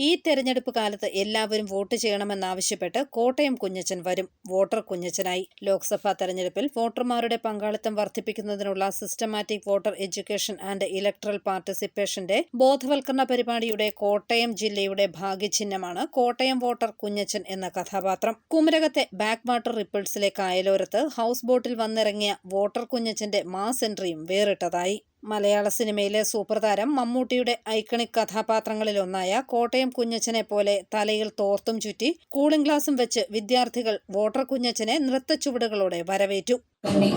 ഈ തെരഞ്ഞെടുപ്പ് കാലത്ത് എല്ലാവരും വോട്ട് ചെയ്യണമെന്നാവശ്യപ്പെട്ട് കോട്ടയം കുഞ്ഞച്ചൻ വരും. വോട്ടർ കുഞ്ഞച്ചനായി. ലോക്സഭാ തെരഞ്ഞെടുപ്പിൽ വോട്ടർമാരുടെ പങ്കാളിത്തം വർദ്ധിപ്പിക്കുന്നതിനുള്ള systematic voter education and electoral പാർട്ടിസിപ്പേഷന്റെ ബോധവൽക്കരണ പരിപാടിയുടെ കോട്ടയം ജില്ലയുടെ ഭാഗ്യചിഹ്നമാണ് കോട്ടയം വോട്ടർ കുഞ്ഞച്ചൻ എന്ന കഥാപാത്രം. കുമരകത്തെ ബാക്ക് വാട്ടർ റിപ്പിൾസിലെ കായലോരത്ത് ഹൗസ് ബോട്ടിൽ വന്നിറങ്ങിയ വോട്ടർ കുഞ്ഞച്ചന്റെ മാസ് എൻട്രിയും വേറിട്ടതായി. മലയാള സിനിമയിലെ സൂപ്പർ താരം മമ്മൂട്ടിയുടെ ഐക്കണിക് കഥാപാത്രങ്ങളിലൊന്നായ കോട്ടയം കുഞ്ഞച്ചനെ പോലെ തലയിൽ തോർത്തും ചുറ്റി കൂളിംഗ് ഗ്ലാസും വെച്ച് വിദ്യാർത്ഥികൾ വോട്ടർ കുഞ്ഞച്ചനെ നൃത്തച്ചുവടുകളോടെ വരവേറ്റു. കണ്ണി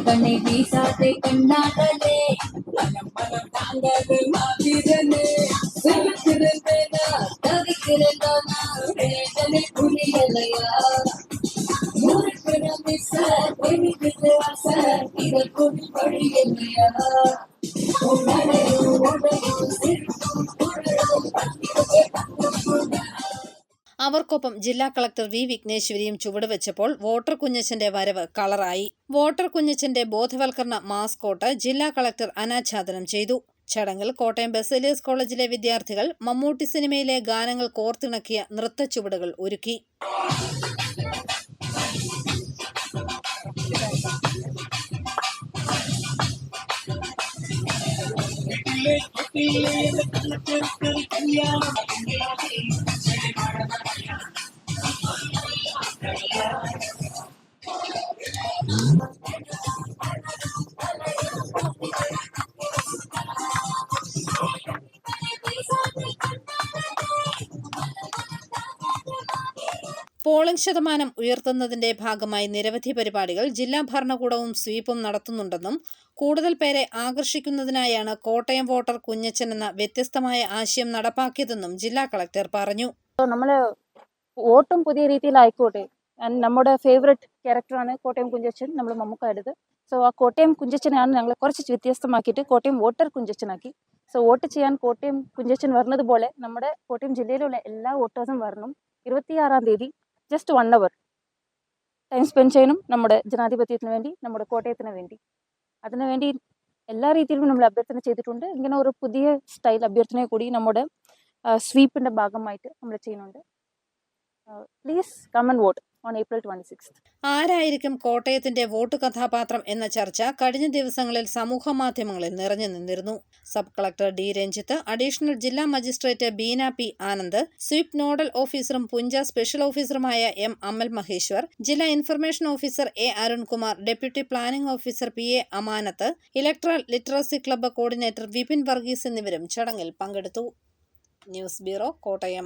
അവർക്കൊപ്പം ജില്ലാ കളക്ടർ വി വിഘ്നേശ്വരിയും ചുവടുവെച്ചപ്പോൾ വോട്ടർ കുഞ്ഞച്ചന്റെ വരവ് കളറായി. വോട്ടർ കുഞ്ഞച്ചന്റെ ബോധവൽക്കരണ മാസ്കോട്ട് ജില്ലാ കളക്ടർ അനാച്ഛാദനം ചെയ്തു. ചടങ്ങിൽ കോട്ടയം ബസേലിയസ് കോളേജിലെ വിദ്യാർത്ഥികൾ മമ്മൂട്ടി സിനിമയിലെ ഗാനങ്ങൾ കോർത്തിണക്കിയ നൃത്ത ചുവടുകൾ ഒരുക്കി. பிள்ளை பிள்ளை கல்யாணம் கல்யாணம் പോളിംഗ് ശതമാനം ഉയർത്തുന്നതിന്റെ ഭാഗമായി നിരവധി പരിപാടികൾ ജില്ലാ ഭരണകൂടവും സ്വീപ്പും നടത്തുന്നുണ്ടെന്നും കൂടുതൽ പേരെ ആകർഷിക്കുന്നതിനായാണ് കോട്ടയം വോട്ടർ കുഞ്ഞച്ചൻ എന്ന വ്യത്യസ്തമായ ആശയം നടപ്പാക്കിയതെന്നും ജില്ലാ കളക്ടർ പറഞ്ഞു. നമ്മൾ വോട്ടും പുതിയ രീതിയിലായിക്കോട്ടെ. നമ്മുടെ ഫേവററ്റ് ക്യാരക്ടറാണ് കോട്ടയം കുഞ്ചച്ചൻ നമ്മൾ മമ്മൂക്കായത് സോ ആ കോട്ടയം കുഞ്ചച്ചനാണ് ഞങ്ങൾ കുറച്ച് വ്യത്യസ്തമാക്കിയിട്ട് കോട്ടയം വോട്ടർ കുഞ്ചച്ചനാക്കി സോ വോട്ട് ചെയ്യാൻ കോട്ടയം കുഞ്ചച്ചൻ വരുന്നത് പോലെ നമ്മുടെ കോട്ടയം ജില്ലയിലുള്ള എല്ലാ വോട്ടേഴ്സും വരണം. ഇരുപത്തിയാറാം തീയതി just one hour time spend ചെയ്യണം നമ്മുടെ ജനാധിപത്യത്തിന് വേണ്ടി നമ്മുടെ കോട്ടയത്തിന് വേണ്ടി. അതിനു വേണ്ടി എല്ലാ രീതിയിലും നമ്മൾ അഭ്യർത്ഥന ചെയ്തിട്ടുണ്ട്. ഇങ്ങനെ ഒരു പുതിയ സ്റ്റൈൽ അഭ്യർത്ഥന കൂടി നമ്മുടെ സ്വീപ്പിന്റെ ഭാഗമായിട്ട് നമ്മൾ ചെയ്യുന്നുണ്ട്. Please come and vote on April twenty six ആരായിരിക്കും കോട്ടയത്തിന്റെ വോട്ട് കഥാപാത്രം എന്ന ചർച്ച കഴിഞ്ഞ ദിവസങ്ങളിൽ സമൂഹ മാധ്യമങ്ങളിൽ നിറഞ്ഞു നിന്നിരുന്നു. Sub collector D Ranjith additional ജില്ലാ magistrate Beena P Anand SVEEP nodal ഓഫീസറും പുഞ്ച സ്പെഷ്യൽ ഓഫീസറുമായ എം അമൽ മഹേശ്വർ ജില്ലാ information officer A Arunkumar deputy planning officer P A Amanath electoral literacy club coordinator Vipin Varghese എന്നിവരും ചടങ്ങിൽ പങ്കെടുത്തു. News bureau Kottayam.